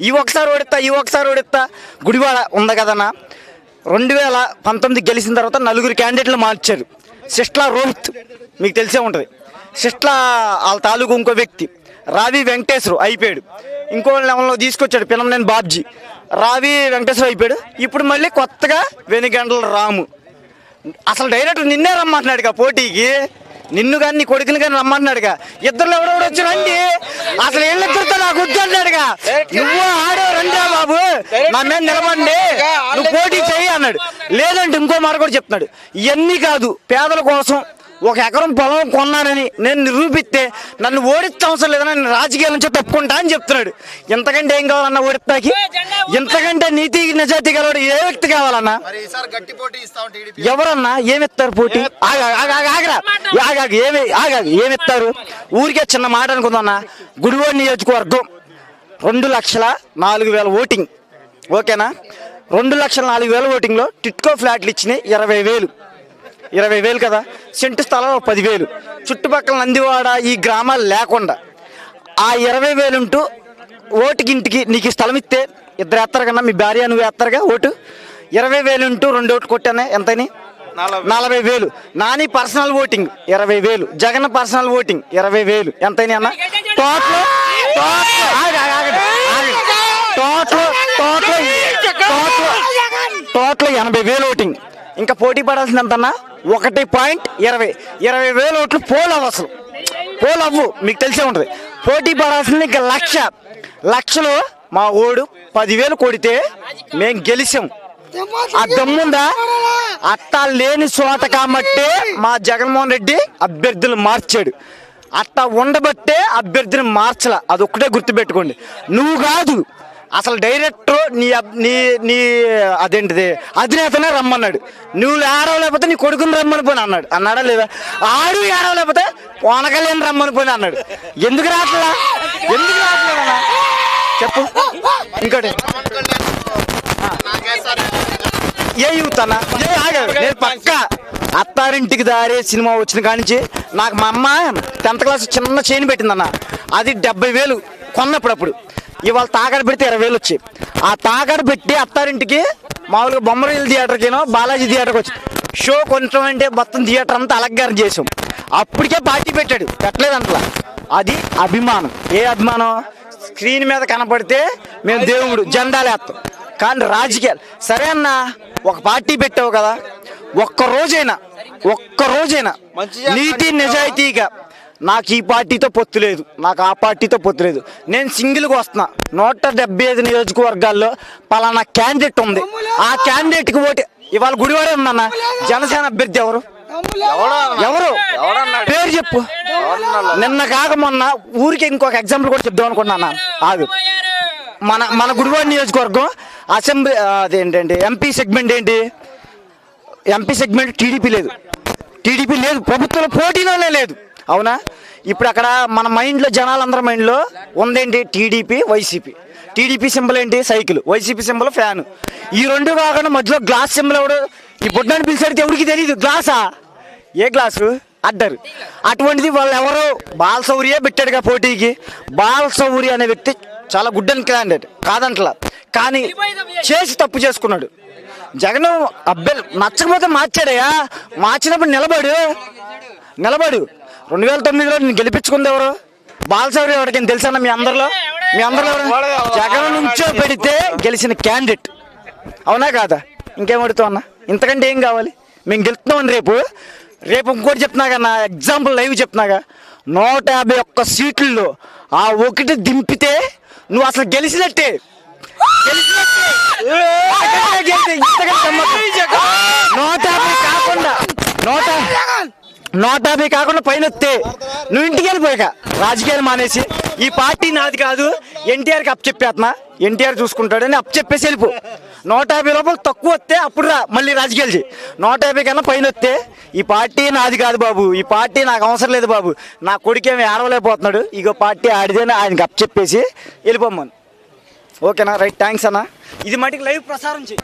ఈ ఒకసారి ఓడిస్తా ఈ ఒకసారి ఓడిస్తా. గుడివాడ ఉంది కదన్నా. రెండు వేల పంతొమ్మిది గెలిచిన తర్వాత నలుగురు క్యాండిడేట్లు మార్చారు. సిస్ట్లా రోహిత్ మీకు తెలిసే ఉంటుంది. సిస్ట్లా వాళ్ళ తాలూకు ఇంకో వ్యక్తి రావి వెంకటేశ్వరు అయిపోయాడు. ఇంకో లెవెల్లో తీసుకొచ్చాడు పినమనేని బాబ్జీ. రావి వెంకటేశ్వర అయిపోయాడు. ఇప్పుడు మళ్ళీ కొత్తగా వెనుగండల రాము. అసలు డైరెక్ట్ నిన్నే రమ్మంటున్నాడుగా పోటీకి. నిన్ను కానీ నీ కొడుకుని కానీ రమ్మంటున్నాడుగా. ఇద్దరు ఎవడెవడు వచ్చి రండి. అసలు నువ్వు ఆడే రండి బాబు. నా మీద నిలబడండి. నువ్వు పోటీ చెయ్యి అన్నాడు. లేదంటే ఇంకో మాట కూడా చెప్తున్నాడు. ఇవన్నీ కాదు పేదల కోసం ఒక ఎకరం పొలం కొన్నానని నేను నిరూపిస్తే నన్ను ఓడిస్తే అవసరం లేదని నేను రాజకీయాల నుంచి తప్పుకుంటా అని చెప్తున్నాడు. ఇంతకంటే ఏం కావాలన్నా ఓడిస్తాకి ఇంతకంటే నీతి నిజాయితీ గలవాడు ఏ వ్యక్తి కావాలన్నా? మరి ఈసారి గట్టి పోటీ ఇస్తాం టీడీపీ. ఎవరన్నా ఏమిస్తారు పోటీ? ఆగా ఆగా ఆగరా. ఆగాగు ఏమి ఆగాగు ఏమిస్తారు ఊరికే చిన్న మాట అనుకుందన్నా గుడివాడ నియోజకవర్గం రెండు లక్షల నాలుగు వేల ఓటింగ్ ఓకేనా రెండు లక్షల నాలుగు వేల ఓటింగ్లో టిట్కో ఫ్లాట్లు ఇచ్చినాయి ఇరవై వేలు ఇరవై వేలు కదా సెంటు స్థలం పదివేలు చుట్టుపక్కల నందివాడ ఈ గ్రామాలు లేకుండా ఆ ఇరవై వేలు ఉంటూ ఓటుకి ఇంటికి నీకు ఈ స్థలం ఇస్తే ఇద్దరు వేస్తారు కన్నా మీ భార్య నువ్వు వేస్తారుగా ఓటు ఇరవై వేలు ఉంటూ రెండు ఓట్లు కొట్టానే ఎంతని నలభై వేలు నాని పర్సనల్ ఓటింగ్ ఇరవై వేలు జగన్ పర్సనల్ ఓటింగ్ ఇరవై వేలు ఎంతైనా అన్న total total total total total ఎనభై వేలు ఓటింగ్. ఇంకా పోటీ పడాల్సింది ఎంతన్నా? ఒకటి పాయింట్ ఇరవై. ఇరవై వేలు ఓట్లు పోల్ అవ్వు అసలు. పోల్ అవ్వు మీకు తెలిసే ఉంటుంది. పోటీ పడాల్సింది ఇంకా లక్ష. లక్షలో మా ఓడు పదివేలు కొడితే మేము గెలిచాం. ఆ దమ్ముందా? అట్టా లేని చోట కాబట్టే మా జగన్మోహన్ రెడ్డి అభ్యర్థులు మార్చాడు. అట్టా ఉండబట్టే అభ్యర్థిని మార్చల. అదొక్కటే గుర్తుపెట్టుకోండి. నువ్వు కాదు అసలు డైరెక్టర్ నీ అబ్- నీ నీ అదేంటిది అధినేతనే రమ్మన్నాడు. నువ్వు ఏడవలేకపోతే నీ కొడుకుని రమ్మని పోని అన్నాడు. అన్నాడా లేదా? ఆడు ఏడవలేకపోతే పోనకలేని రమ్మని పోని అన్నాడు. ఎందుకు రావట్లా ఎందుకు రావట్లేదా? చెప్పు. ఇంకోటి. ఏ యూత్ అన్న? ఏ ఆగాడు నేను పక్క అత్తారింటికి దారే సినిమా వచ్చిన కానించి నాకు మా అమ్మ టెన్త్ క్లాస్ చిన్న చైన్ పెట్టిందన్న. అది డెబ్బై వేలు కొన్నప్పుడప్పుడు. ఇవాళ తాకడ పెడితే ఇరవై వేలు వచ్చాయి. ఆ తాకడ పెట్టి అత్తారింటికి మామూలుగా బొమ్మరీల థియేటర్కినో బాలాజీ థియేటర్కి వచ్చి షో కొంచెం అంటే మొత్తం థియేటర్ అంతా అలగ్గారు చేసాం అప్పటికే పార్టీ పెట్టాడు. పెట్టలేదంట్లా అది అభిమానం. ఏ అభిమానం? స్క్రీన్ మీద కనపడితే మేము దేవుడు జెండాలు వేస్తాం. కానీ రాజకీయాలు. సరే అన్న ఒక పార్టీ పెట్టావు కదా. ఒక్క రోజైనా ఒక్క రోజైనా నీతి నిజాయితీగా నాకు ఈ పార్టీతో పొత్తు లేదు. నాకు ఆ పార్టీతో పొత్తు లేదు. నేను సింగిల్గా వస్తున్నా. నూట డెబ్బై ఐదు నియోజకవర్గాల్లో పలానా క్యాండిడేట్ ఉంది. ఆ క్యాండిడేట్కి ఓటు ఇవాళ గుడివాడే ఉందన్న జనసేన అభ్యర్థి ఎవరు? ఎవరు? పేరు చెప్పు. నిన్న కాక మొన్న ఊరికి ఇంకొక ఎగ్జాంపుల్ కూడా చెప్దాం అనుకున్నా ఆగు. మన మన గుడివాడ నియోజకవర్గం అసెంబ్లీ ఆ, అదేంటంటే ఎంపీ సెగ్మెంట్ ఏంటి? ఎంపీ సెగ్మెంట్ టీడీపీ లేదు. టీడీపీ లేదు. ప్రభుత్వంలో పోటీలోనే లేదు. అవునా? ఇప్పుడు అక్కడ మన మైండ్లో జనాలందరి మైండ్లో ఉందేంటి? TDP YCP. టీడీపీ సింబల్ ఏంటి? సైకిల్. YCP symbol fan. ఈ రెండు కాకుండా మధ్యలో గ్లాస్ సింబల్ ఎవడు? ఈ బుడ్డాన్ని పిలిచాడితే ఎవరికి తెలియదు గ్లాసా? ఏ గ్లాసు? అడ్డరు. అటువంటిది వాళ్ళు ఎవరు? బాలసౌరియే పెట్టాడుగా పోటీకి. బాలసౌరి అనే వ్యక్తి చాలా గుడ్ అండ్ క్యాండిడేట్. కాదంటలా. కానీ చేసి తప్పు చేసుకున్నాడు. జగన్ అబ్బాయి నచ్చకపోతే మార్చాడయ్యా. మార్చినప్పుడు నిలబడు. నిలబడు. రెండు వేల తొమ్మిదిలో నేను గెలిపించుకుంది ఎవరు? బాలసౌర్య ఎవరికైనా తెలుసా మీ అందరిలో? మీ అందరిలో ఎవరు? జగన్ నుంచో పెడితే గెలిచిన క్యాండిడేట్. అవునా కాదా? ఇంకేం అడుగుతావు అన్న? ఇంతకంటే ఏం కావాలి? మేము గెలుస్తున్నాం రేపు. రేపు ఇంకోటి చెప్తున్నా కన్నా ఎగ్జాంపుల్ లైవ్ చెప్తున్నాగా. నూట యాభై ఒక్క సీట్లలో ఆ ఒకటి దింపితే నువ్వు అసలు గెలిచినట్టే. గెలిచినట్టే. ఇంతకంటే గెలిచి- ఇంతకంటే గమ్మత్తు. నూట యాభై కాకుండా నూట నూట యాభై కాకుండా పైన వస్తే నువ్వు ఇంటికి వెళ్ళిపోయాక. రాజకీయాలు మానేసి ఈ పార్టీ నాది కాదు ఎన్టీఆర్కి అప్ చెప్పేస్తున్నా ఎన్టీఆర్ చూసుకుంటాడని అప్ చెప్పేసి వెళ్ళిపో. నూట యాభై రూపాయలు తక్కువ వస్తే అప్పుడు రా మళ్ళీ రాజకీయాలు చేయి నూట యాభై కన్నా పైన వస్తే ఈ పార్టీ నాది కాదు బాబు ఈ పార్టీ నాకు అవసరం లేదు బాబు. నా కొడుకేమి ఏడవలేకపోతున్నాడు ఇగో పార్టీ ఆడిదేని ఆయనకి అప్ చెప్పేసి వెళ్ళిపోమ్మను. ఓకేనా? రైట్ థ్యాంక్స్ అన్న. ఇది మటుకు లైవ్ ప్రసారం చేయి